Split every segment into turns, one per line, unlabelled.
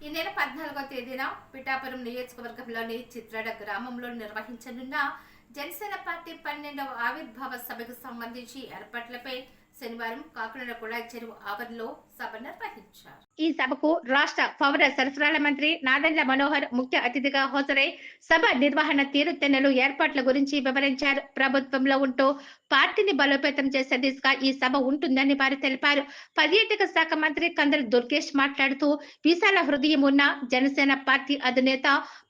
ఈ నెల పద్నాలుగో తేదీన పిఠాపురం నియోజకవర్గంలోని చిత్రడ గ్రామంలో నిర్వహించనున్న జనసేన పార్టీ పన్నెండవ ఆవిర్భావ సభకు సంబంధించి ఏర్పాట్లపై శనివారం కాకినాడ కుళాయి చెరువు ఆవరణలో సభ నిర్వహించారు. ఈ సభకు రాష్ట్ర పౌర సరఫరాల మంత్రి నాదెండ్ల మనోహర్ ముఖ్య అతిథిగా హాజరై సభ నిర్వహణ తీరుతెన్నులు ఏర్పాట్ల గురించి వివరించారు. ప్రభుత్వంలో ఉంటూ పార్టీని బలోపేతం చేసే దిశగా ఈ సభ ఉంటుందని వారు తెలిపారు. పర్యాటక శాఖ మంత్రి కందల దుర్గేష్ మాట్లాడుతూ విశాల హృదయం ఉన్న జనసేన పార్టీ అధినేత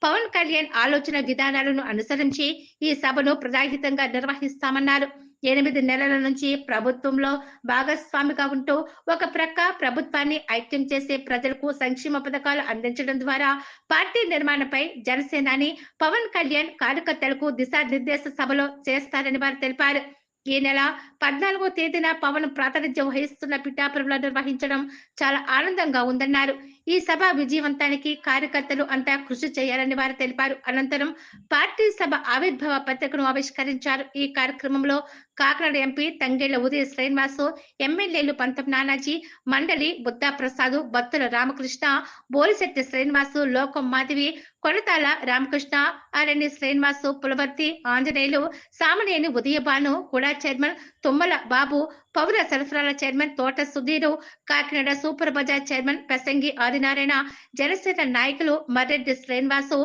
పవన్ కళ్యాణ్ ఆలోచన విధానాలను అనుసరించి ఈ సభను ప్రజాహితంగా నిర్వహిస్తామన్నారు. ఎనిమిది నెలల నుంచి ప్రభుత్వంలో భాగస్వామిగా ఉంటూ ఒక ప్రక్క ప్రభుత్వాన్ని ఐక్యం చేసే ప్రజలకు సంక్షేమ పథకాలు అందించడం ద్వారా పార్టీ నిర్మాణంపై జనసేనాని పవన్ కళ్యాణ్ కార్యకర్తలకు దిశానిర్దేశ సభలో చేస్తారని వారు తెలిపారు. ఈ నెల పద్నాలుగో తేదీన పవన్ ప్రాతినిధ్యం వహిస్తున్న పిఠాపురంలో నిర్వహించడం చాలా ఆనందంగా ఉందన్నారు. ఈ సభ విజయవంతానికి కార్యకర్తలు అంతా కృషి చేయాలని వారు తెలిపారు. అనంతరం పార్టీ సభ ఆవిర్భావ పత్రికను ఆవిష్కరించారు. ఈ కార్యక్రమంలో కాకినాడ ఎంపీ తంగేళ్ళ ఉదయ శ్రీనివాసు ఎమ్మెల్యేలు పంతం నానాజీ మండలి బుద్ధా ప్రసాద్ బత్తుల రామకృష్ణ బోరిశెట్టి శ్రీనివాసు లోకం మాధవి కొనతాల రామకృష్ణ ఆరణ్య శ్రీనివాసు పులవర్తి ఆంజనేయులు సామనేని ఉదయభాను కూడా చైర్మన్ తుమ్మల బాబు పౌర సరఫరాల chairman Thota Sudhir Kakinada super bazaar chairman Prasangi Adinarayana Janasena నాయకులు మర్రెడ్డి శ్రీనివాసు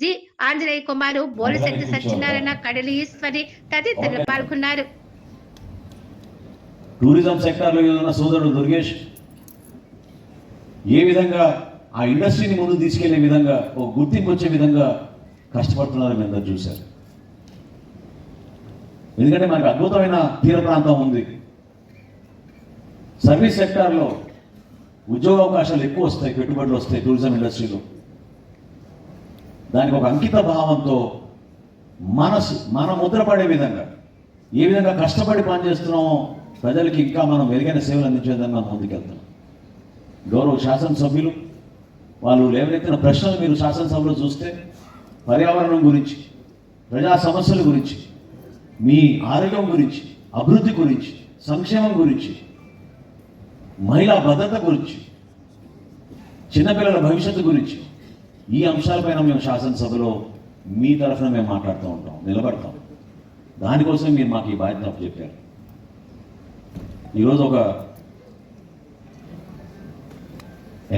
జి ఆంజనేయ కుమారు బోలిశెట్టి సత్యనారాయణ కడలి ఈశ్వరి తదితరులు పాల్గొన్నారు.
టూరిజం సెక్టార్లో ఉన్న సోదరుడు దుర్గేష్ ఏ విధంగా ఆ ఇండస్ట్రీని ముందు తీసుకెళ్ళే విధంగా ఒక గుర్తింపు వచ్చే విధంగా కష్టపడుతున్నారో మీ అందరు చూశారు. ఎందుకంటే మనకు అద్భుతమైన తీర ప్రాంతం ఉంది. సర్వీస్ సెక్టార్లో ఉద్యోగ అవకాశాలు ఎక్కువ వస్తాయి పెట్టుబడులు వస్తాయి టూరిజం ఇండస్ట్రీలో. దానికి ఒక అంకిత భావంతో మనసు మన ముద్రపడే విధంగా ఏ విధంగా కష్టపడి పనిచేస్తున్నామో ప్రజలకి ఇంకా మనం మెరుగైన సేవలు అందించే విధంగా మనం ముందుకెళ్తాం. గౌరవ శాసనసభ్యులు వాళ్ళు లేవనెత్తిన ప్రశ్నలు మీరు శాసనసభలో చూస్తే పర్యావరణం గురించి ప్రజా సమస్యల గురించి మీ ఆరోగ్యం గురించి అభివృద్ధి గురించి సంక్షేమం గురించి మహిళా భద్రత గురించి చిన్నపిల్లల భవిష్యత్తు గురించి ఈ అంశాలపైన మేము శాసనసభలో మీ తరఫున మేము మాట్లాడుతూ ఉంటాం నిలబడతాం. దానికోసం మీరు మాకు ఈ బాధ్యత చెప్పారు ఈరోజు ఒక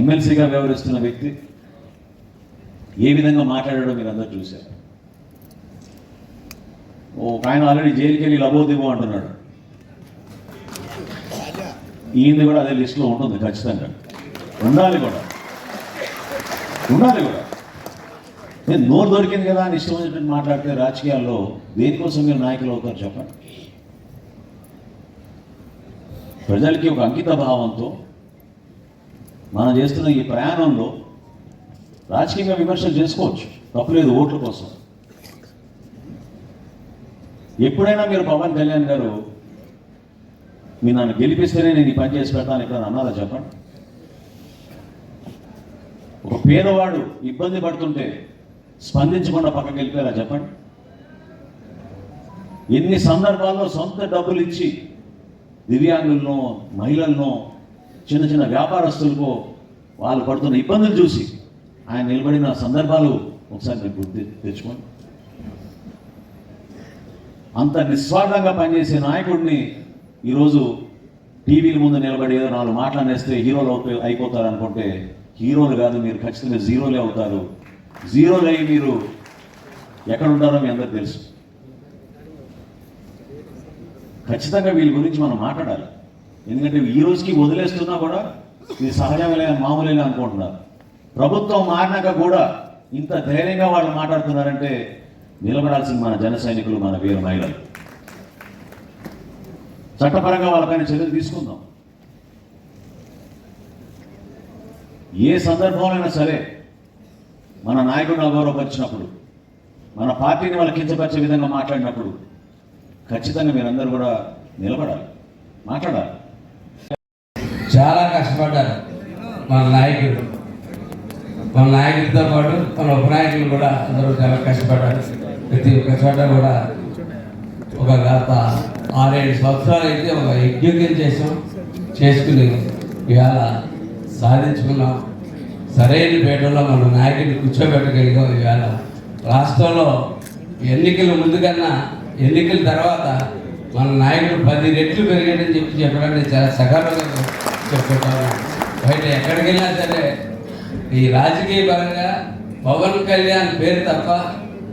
ఎమ్మెల్సీగా వ్యవహరిస్తున్న వ్యక్తి ఏ విధంగా మాట్లాడాడో మీరు అందరూ చూశారు. ఓ ఆయన ఆల్రెడీ జైలుకి వెళ్ళి లబోదిబో అంటున్నాడు. ఈయన కూడా అదే లిస్టులో ఉంటుంది ఖచ్చితంగా. ఉండాలి కూడా. ఉండాలి కూడా. నేను నోరు దొరికింది కదా అని ఇష్టం చెప్పి మాట్లాడితే రాజకీయాల్లో దేనికోసం మీరు నాయకులు అవుతారు చెప్పండి. ప్రజలకి ఒక అంకిత భావంతో మనం చేస్తున్న ఈ ప్రయాణంలో రాజకీయంగా విమర్శలు చేసుకోవచ్చు. తప్పులేదు ఓట్ల కోసం. ఎప్పుడైనా మీరు పవన్ కళ్యాణ్ గారు మీరు నన్ను గెలిపిస్తేనే నేను ఈ పని చేసి పెడతాను. ఇక్కడ అన్నారా చెప్పండి. ఒక పేదవాడు ఇబ్బంది పడుతుంటే స్పందించకుండా పక్కకి వెళ్ళిపోయారా చెప్పండి. ఎన్ని సందర్భాల్లో సొంత డబ్బులు ఇచ్చి దివ్యాంగులను మహిళలను చిన్న చిన్న వ్యాపారస్తులకు వాళ్ళు పడుతున్న ఇబ్బందులు చూసి ఆయన నిలబడిన సందర్భాలు ఒకసారి మీరు గుర్తు తెచ్చుకోండి. అంత నిస్వార్థంగా పనిచేసే నాయకుడిని ఈరోజు టీవీల ముందు నిలబడి ఏదో నాలుగు మాట్లాడేస్తే హీరోలు అయిపోతారు అనుకుంటే హీరోలు కాదు మీరు ఖచ్చితంగా జీరోలే అవుతారు. జీరోలు అయ్యి మీరు ఎక్కడ ఉంటారో మీ అందరికి తెలుసు. ఖచ్చితంగా వీళ్ళ గురించి మనం మాట్లాడాలి. ఎందుకంటే ఈ రోజుకి వదిలేస్తున్నా కూడా ఇది సహజమే మామూలే అనుకుంటున్నారు. ప్రభుత్వం మారినాక కూడా ఇంత ధైర్యంగా వాళ్ళు మాట్లాడుతున్నారంటే నిలబడాల్సింది మన జన సైనికులు మన వీర మహిళలు. చట్టపరంగా వాళ్ళపైన చర్యలు తీసుకుందాం. ఏ సందర్భంలోనైనా సరే మన నాయకుడిని అగౌరవపరిచినప్పుడు మన పార్టీని వాళ్ళు కించపరిచే విధంగా మాట్లాడినప్పుడు ఖచ్చితంగా మీరందరూ కూడా నిలబడాలి మాట్లాడాలి.
చాలా కష్టపడ్డారు మన నాయకుడు. మన నాయకుడితో పాటు మన ఉపనాయకులు కూడా అందరూ చాలా కష్టపడ్డారు. ప్రతి ఒక్క చోట కూడా ఒక గత ఆరేడు సంవత్సరాలు అయితే ఒక యజ్ఞం చేసాం చేసుకుని ఇవాళ సాధించుకున్నాం. సరైన పీఠంలో మన నాయకుడిని కూర్చోబెట్టగలిగాం ఇవాళ. రాష్ట్రంలో ఎన్నికల ముందు కన్నా ఎన్నికల తర్వాత మన నాయకుడు పది రెట్లు పెరిగాడని చెప్పి చెప్పడానికి చాలా సకాలంగా చెప్పుకుంటాను. బయట ఎక్కడికి వెళ్ళినా సరే ఈ రాజకీయ పరంగా పవన్ కళ్యాణ్ పేరు తప్ప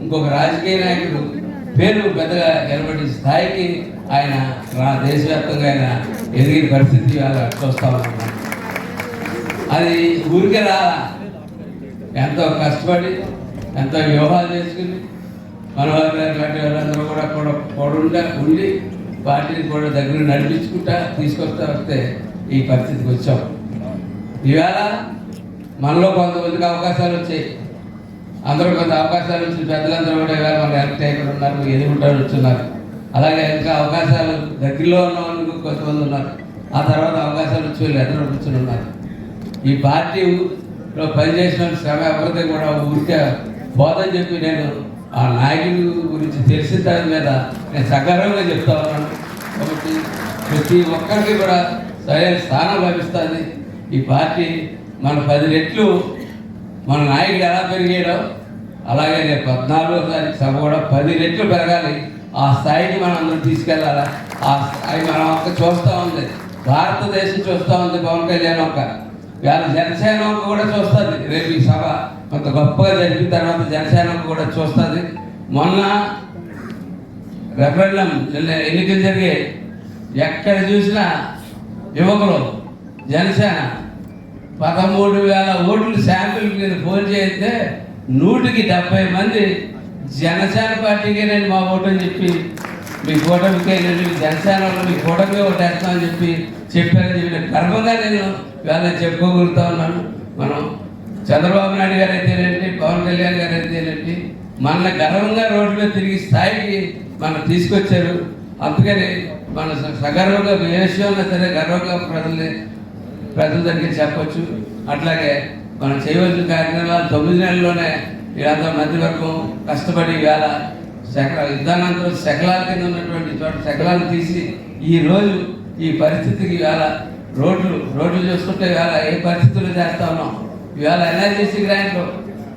ఇంకొక రాజకీయ నాయకుడు పేరు పెద్దగా నిలబడి స్థాయికి ఆయన నా దేశవ్యాప్తంగా ఆయన ఎదిగిన పరిస్థితి చూస్తా ఉన్నాం. అది ఊరికే రా. ఎంతో కష్టపడి ఎంతో వ్యూహాలు చేసుకుని మనోహర్ గారు లాంటి వాళ్ళందరూ కూడా కూడా పొడుండా ఉండి పార్టీని కూడా దగ్గర నడిపించుకుంటా తీసుకొస్తా వస్తే ఈ పరిస్థితికి వచ్చాం. ఈవేళ మనలో కొంతమందికి అవకాశాలు వచ్చాయి. అందరూ కొంత అవకాశాలు వచ్చిన పెద్దలందరూ కూడా ఇవాళ మన ఎలక్ట్ ఇక్కడ ఉన్నారు ఎదుగుంటారు వచ్చున్నారు అలాగే ఇంకా అవకాశాలు దగ్గరలో ఉన్న వాళ్ళు కొంతమంది ఉన్నారు. ఆ తర్వాత అవకాశాలు వచ్చి వీళ్ళు ఎదురు ఉన్నారు. ఈ పార్టీలో పనిచేసిన శ్రమ ఎవరితో కూడా ఊరికే బోధన చెప్పి నేను ఆ నాయకుడి గురించి తెలిసిన దాని మీద నేను సకారంగా చెప్తా ఉన్నాను. కాబట్టి ప్రతి ఒక్కరికి కూడా సరైన స్థానం లభిస్తుంది. ఈ పార్టీ మన పది రెట్లు మన నాయకుడు ఎలా పెరిగాడో అలాగే నేను పద్నాలుగో తారీఖు సభ కూడా పది రెట్లు పెరగాలి. ఆ స్థాయికి మనం అందరం తీసుకెళ్ళాలి? ఆ స్థాయి మనం ఒక్క చూస్తూ ఉంది. భారతదేశం చూస్తూ ఉంది పవన్ కళ్యాణ్ ఒక్క. వేళ జనసేన కూడా చూస్తుంది. రేపు ఈ సభ కొంత గొప్పగా జరిపిన తర్వాత జనసేన కూడా చూస్తుంది. మొన్న రెఫరెండం ఎన్నికలు జరిగాయి. ఎక్కడ చూసినా యువకులు జనసేన పదమూడు వేల ఓట్లు శాంపుల్ మీద ఫోన్ చేస్తే నూటికి డెబ్బై మంది జనసేన పార్టీకే నేను మా ఓటు అని చెప్పి మీ కూటమికే నేను జనసేన వాళ్ళు మీ కూటమి ఓటేస్తామని వేస్తామని చెప్పి చెప్పారని చెప్పి గర్వంగా నేను వేళ చెప్పుకోగలుగుతా ఉన్నాను. మనం చంద్రబాబు నాయుడు గారు అయితేనండి పవన్ కళ్యాణ్ గారు అయితేనేంటి మన గర్వంగా రోడ్డు మీద తిరిగి స్థాయికి మనం తీసుకొచ్చారు. అందుకని మన స- సగర్వంగా ఏ విషయంలో సరే గర్వంగా ప్రజల్ని ప్రజల దగ్గర చెప్పచ్చు. అట్లాగే మనం చేయవలసిన కార్యక్రమాలు తొమ్మిది నెలల్లోనే వీళ్ళంతా మంత్రివర్గం కష్టపడి వేళ శకల యుద్ధానంతరం శకలాల కింద ఉన్నటువంటి చోట శకలాలు తీసి ఈ రోజు ఈ పరిస్థితికి వేళ రోడ్లు రోడ్లు చూసుకుంటే వేళ ఏ పరిస్థితుల్లో చేస్తా ఉన్నాం? ఇవాళ ఎన్ఆర్జీసీ గ్రాంట్లో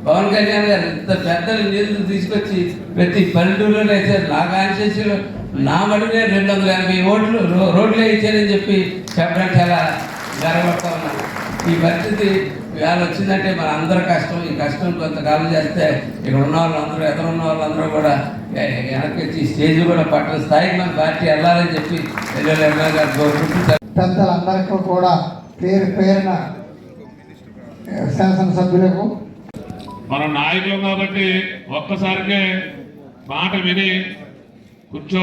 పవన్ కళ్యాణ్ గారు ఇంత పెద్ద నిధులు తీసుకొచ్చి ప్రతి పల్లెటూరులో వేసారు నా కాన్స్టిట్యూన్సీలో నా మడునే రెండు వందల ఎనభై ఓట్లు రో- రోడ్లే ఇచ్చారని చెప్పి చెప్పడం చాలా గర్వపడతా ఉన్నాను ఈ పరిస్థితి ఇవాళ వచ్చిందంటే మన అందరి కష్టం ఈ కష్టం కొంతకాలం చేస్తే ఇక్కడ ఉన్న వాళ్ళందరూ ఎదురు ఉన్న వాళ్ళందరూ కూడా వెనక్కి వచ్చి స్టేజ్ కూడా పట్టిన స్థాయికి మన పార్టీ వెళ్ళాలని చెప్పి
పెద్దలందరికీ కూడా పేరు పేరున శాసనసభ్యులకు
మనం నాయకులు కాబట్టి ఒక్కసారికే మాట విని కూర్చో